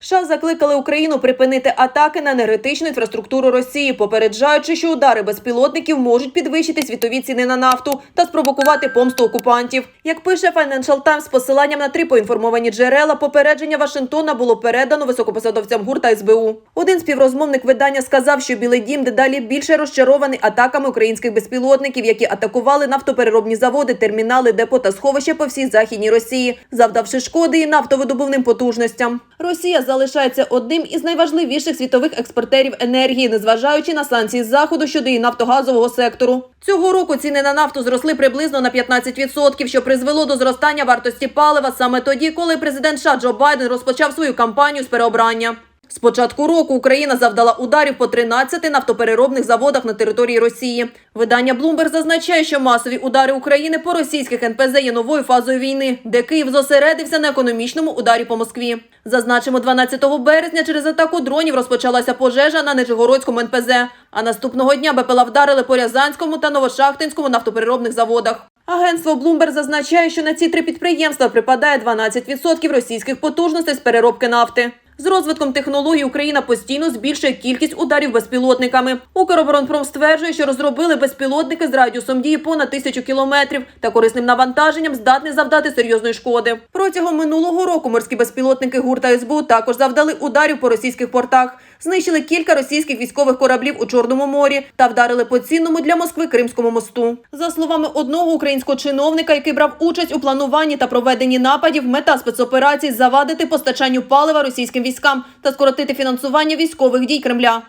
США закликали Україну припинити атаки на енергетичну інфраструктуру Росії, попереджаючи, що удари безпілотників можуть підвищити світові ціни на нафту та спровокувати помсту окупантів. Як пише Financial Times, з посиланням на три поінформовані джерела, попередження Вашингтона було передано високопосадовцям ГУР та СБУ. Один співрозмовник видання сказав, що Білий Дім дедалі більше розчарований атаками українських безпілотників, які атакували нафтопереробні заводи, термінали, депо та сховища по всій західній Росії, завдавши шкоди і нафтовидобувним потужностям. Росія залишається одним із найважливіших світових експортерів енергії, незважаючи на санкції заходу щодо її нафтогазового сектору. Цього року ціни на нафту зросли приблизно на 15%, що призвело до зростання вартості палива саме тоді, коли президент США Джо Байден розпочав свою кампанію з переобрання. З початку року Україна завдала ударів по 13 нафтопереробних заводах на території Росії. Видання Bloomberg зазначає, що масові удари України по російських НПЗ є новою фазою війни, де Київ зосередився на економічному ударі по Москві. Зазначимо, 12 березня через атаку дронів розпочалася пожежа на Нижегородському НПЗ. А наступного дня БПЛА вдарили по Рязанському та Новошахтинському нафтопереробних заводах. Агентство Bloomberg зазначає, що на ці три підприємства припадає 12% російських потужностей з переробки нафти. З розвитком технологій Україна постійно збільшує кількість ударів безпілотниками. Укроборонпром стверджує, що розробили безпілотники з радіусом дії понад тисячу кілометрів та корисним навантаженням здатні завдати серйозної шкоди. Протягом минулого року морські безпілотники ГУР та СБУ також завдали ударів по російських портах, знищили кілька російських військових кораблів у Чорному морі та вдарили по цінному для Москви Кримському мосту. За словами одного українського чиновника, який брав участь у плануванні та проведенні нападів, мета спецоперацій завадити постачанню палива російським військам та скоротити фінансування військових дій Кремля.